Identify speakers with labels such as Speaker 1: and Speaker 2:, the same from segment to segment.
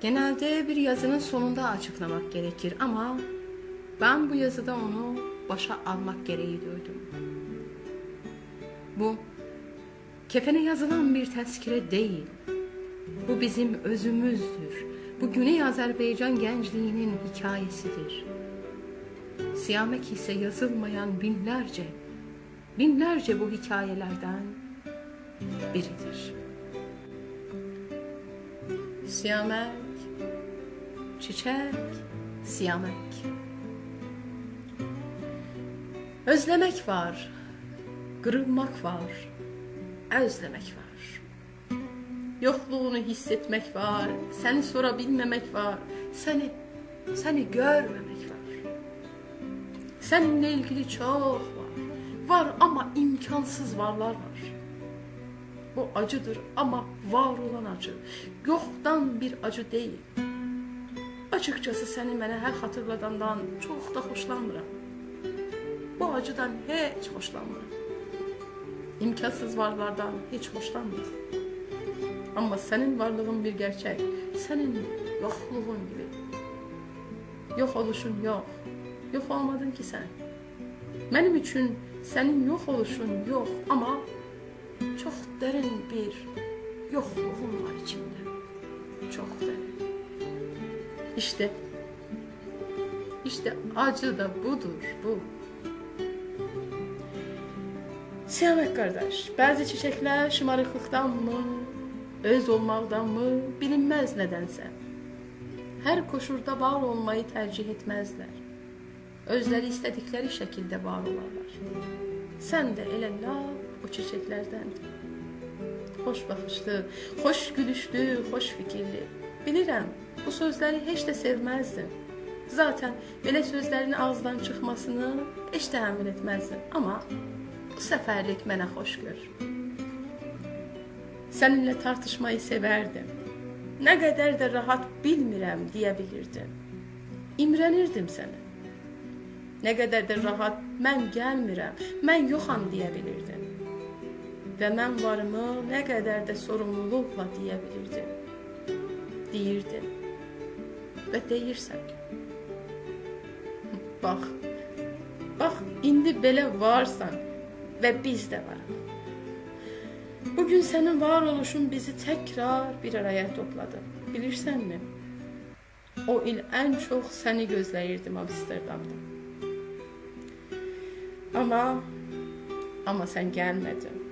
Speaker 1: Genelde bir yazının sonunda açıklamak gerekir ama ben bu yazıda onu başa almak gereği duydum. Bu kefene yazılan bir tezkire değil. Bu bizim özümüzdür. Bu Güney Azerbaycan gençliğinin hikayesidir. Siyamek ise yazılmayan binlerce, binlerce bu hikayelerden biridir. Siyamek, çiçek, siyamek. Özlemek var, kırılmak var, özlemek var. Yokluğunu hissetmek var, seni sorabilmemek var, seni seni görmemek var. Seninle ilgili çok var. Var ama imkansız varlar var. Bu acıdır ama var olan acı. Yoktan bir acı değil. Açıkçası seni mənə hər xatırladandan çox da xoşlanmıram. Bu acıdan hiç hoşlanmıram. İmkansız varlardan hiç hoşlanmıram. Ama senin varlığın bir gerçek. Senin yokluğun gibi. Yok oluşun yok. Yok olmadın ki sen. Benim için senin yok oluşun yok ama çok derin bir yokluğun var içimde. Çok derin. İşte işte acı da budur bu. Siyamet kardeş, bazı çiçekler şımarıklıktan mı, öz olmaktan mı bilinmez nedense. Her koşulda var olmayı tercih etmezler. Özleri istedikleri şekilde var olarlar. Sen de elə o çiçeklerden. Hoş bakışlı, hoş gülüşlü, hoş fikirli. Bilirəm, bu sözləri heç də sevməzdin. Zaten belə sözlərin ağızdan çıxmasını heç təhammül etməzdin. Amma bu səfərlik mənə xoş gör. Səninlə tartışmayı severdim. Nə qədər də rahat bilmirəm deyə bilirdin. İmrənirdim sənə. Nə qədər də rahat mən gəlmirəm, mən yoxam deyə bilirdin. Və mən varımı nə qədər də sorumluluqla deyə bilirdin. Deyirdin. Və deyirsən. Bax. Bax, indi belə varsan və biz də varıq. Bugün senin var oluşun bizi tekrar bir araya topladı. Bilirsenmi? O il en çok seni gözləyirdim Amsterdamda. Ama ama sen gelmedin.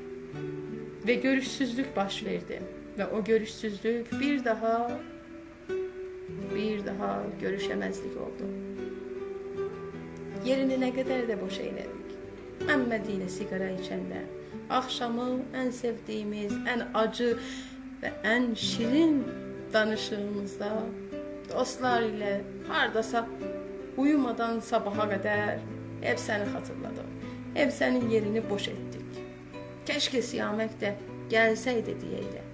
Speaker 1: Ve görüşsüzlük baş verdi. Ve o görüşsüzlük bir daha bir daha görüşemezlik oldu. Yerini ne kadar da boş eyledik. Məhəmməd ilə sigara içəndə, axşamı ən sevdiyimiz, ən acı və ən şirin danışığımızda dostlar ilə hardasa uyumadan sabaha qədər hep səni xatırladım. Hep sənin yerini boş etdik. Keşke siyamək də gəlsəydi deyəyle.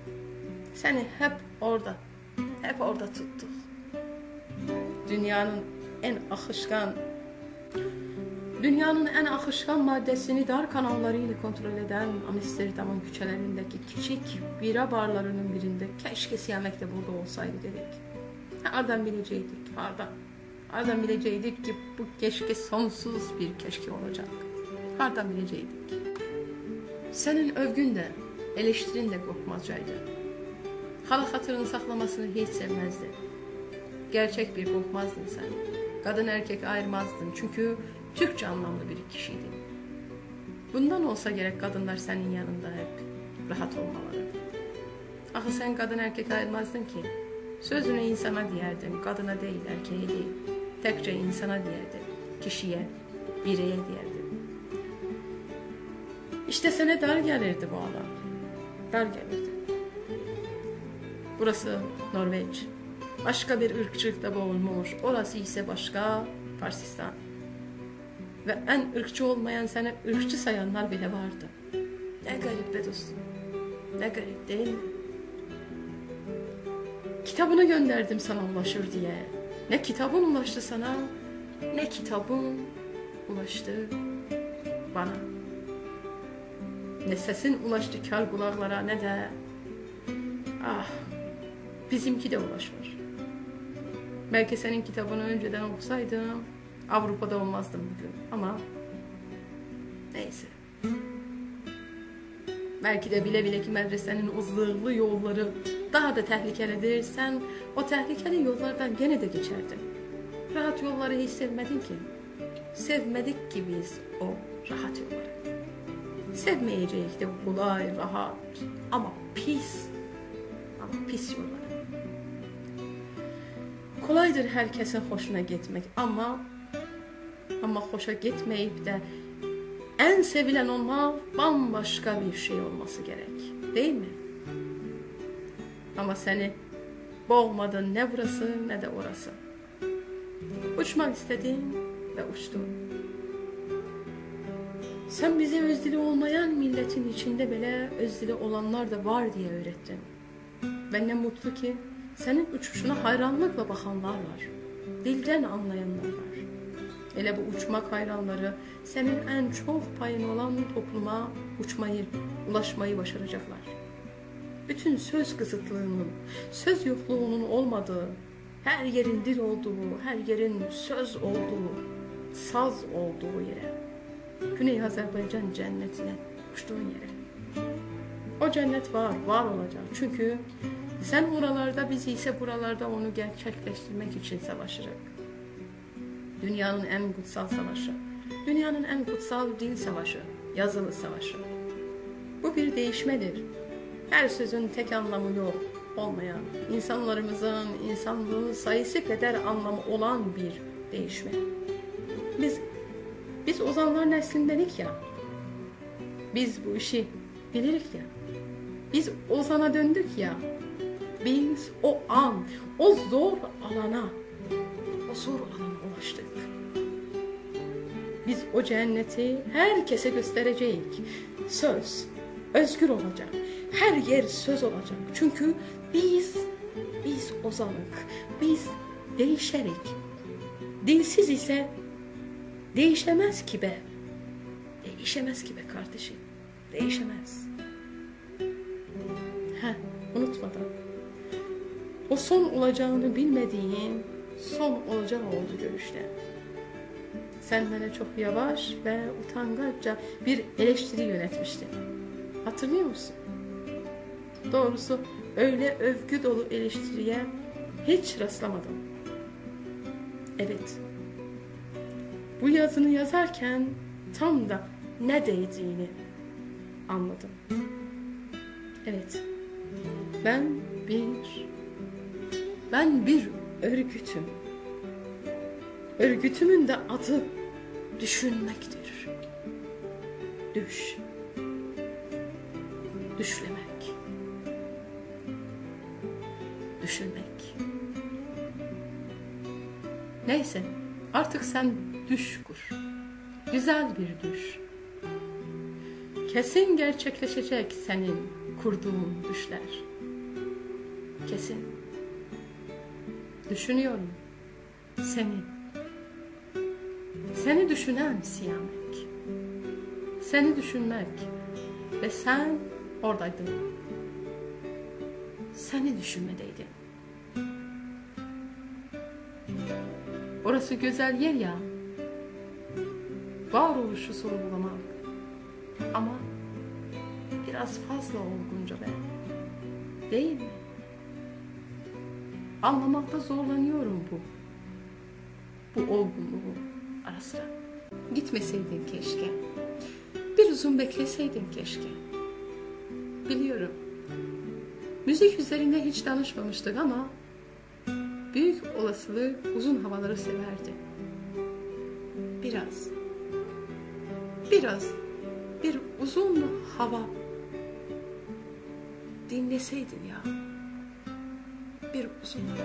Speaker 1: Səni hep orada, hep orada tuttuk. Dünyanın en akışkan Dünyanın en akışkan maddesini dar kanallarıyla kontrol eden Amsterdam'ın küçelerindeki küçük bira barlarının birinde keşke Siyamek de burada olsaydı dedik. Nereden bilecektik? Hardan? Hardan bilecektik ki bu keşke sonsuz bir keşke olacak? Hardan bilecektik? Senin övgün de, eleştirin de kopmacaydı. Hala hatırını saklamasını hiç sevmezdi. Gerçek bir korkmazdın sen. Kadın erkek ayırmazdın çünkü Türkçe anlamlı bir kişiydin. Bundan olsa gerek kadınlar senin yanında hep rahat olmaları. Axı sen kadın erkek ayırmazdın ki. Sözünü insana diyerdin, kadına değil, erkeğe değil. Tekçe insana diyerdin, kişiye, bireye diyerdin. İşte sana dar gelirdi bu alan. Dar gelirdi. Burası Norveç. Başka bir ırkçılıkta boğulmuş. Orası ise başka Farsistan. Ve en ırkçı olmayan seni ırkçı sayanlar bile vardı. Ne garip be dostum. Ne garip değil mi? Kitabını gönderdim sana ulaşır diye. Ne kitabın ulaştı sana, ne kitabın ulaştı bana. Ne sesin ulaştı kar kulaklara ne de... Ah, bizimki de ulaşmış. Belki senin kitabını önceden okusaydım Avrupa'da olmazdım bugün ama neyse. Belki de bile bile ki medresenin o yolları daha da tehlikelidir. Sen o tehlikeli yollardan gene de geçerdin. Rahat yolları hiç sevmedin ki. Sevmedik ki biz o rahat yolları. Sevmeyeceğiz de kolay, rahat ama pis. Pis yolları. Kolaydır herkesin hoşuna gitmek ama ama hoşa gitmeyip de en sevilen olmak bambaşka bir şey olması gerek. Değil mi? Ama seni boğmadın ne burası ne de orası. Uçmak istedin ve uçtun. Sen bize özdili olmayan milletin içinde bile özdili olanlar da var diye öğrettin. Ben ne mutlu ki senin uçuşuna hayranlıkla bakanlar var. Dilden anlayanlar var. Hele bu uçmak hayranları senin en çok payın olan topluma uçmayı, ulaşmayı başaracaklar. Bütün söz kısıtlığının, söz yokluğunun olmadığı, her yerin dil olduğu, her yerin söz olduğu, saz olduğu yere, Güney Azerbaycan cennetine uçtuğun yere. O cennet var, var olacak. Çünkü sen oralarda, biz ise buralarda onu gerçekleştirmek için savaşırız. Dünyanın en kutsal savaşı. Dünyanın en kutsal dil savaşı, yazılı savaşı. Bu bir değişmedir. Her sözün tek anlamı yok olmayan, insanlarımızın insanlığın sayısı kadar anlamı olan bir değişme. Biz biz ozanlar neslindenik ya. Biz bu işi bilirik ya. Biz ozana döndük ya. Biz o an, o zor alana, o zor alana ulaştık. Biz o cenneti herkese göstereceğiz. Söz, özgür olacak. Her yer söz olacak. Çünkü biz, biz ozanık. Biz değişerik. Dilsiz ise değişemez ki be. Değişemez ki be kardeşim. Değişemez. Ha, unutmadan. O son olacağını bilmediğin son olacağı oldu görüşte. Sen bana çok yavaş ve utangaçça bir eleştiri yönetmiştin. Hatırlıyor musun? Doğrusu öyle övgü dolu eleştiriye hiç rastlamadım. Evet. Bu yazını yazarken tam da ne değdiğini anladım. Evet. Ben bir ben bir örgütüm. Örgütümün de adı düşünmektir. Düş. Düşlemek. Düşünmek. Neyse artık sen düş kur. Güzel bir düş. Kesin gerçekleşecek senin kurduğun düşler. Kesin. Düşünüyorum seni. Seni düşünen siyamek. Seni düşünmek. Ve sen oradaydın. Seni düşünmedeydin. Orası güzel yer ya. Varoluşu sorgulamak. Ama biraz fazla olgunca be. Değil mi? Anlamakta zorlanıyorum bu. Bu olgunluğu ara sıra. Gitmeseydin keşke. Bir uzun bekleseydin keşke. Biliyorum. Müzik üzerinde hiç danışmamıştık ama büyük olasılık uzun havaları severdi. Biraz. Biraz. Bir uzun hava dinleseydin ya bir sunar.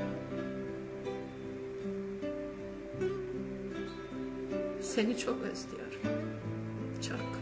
Speaker 1: Seni çok özlüyorum. Çok.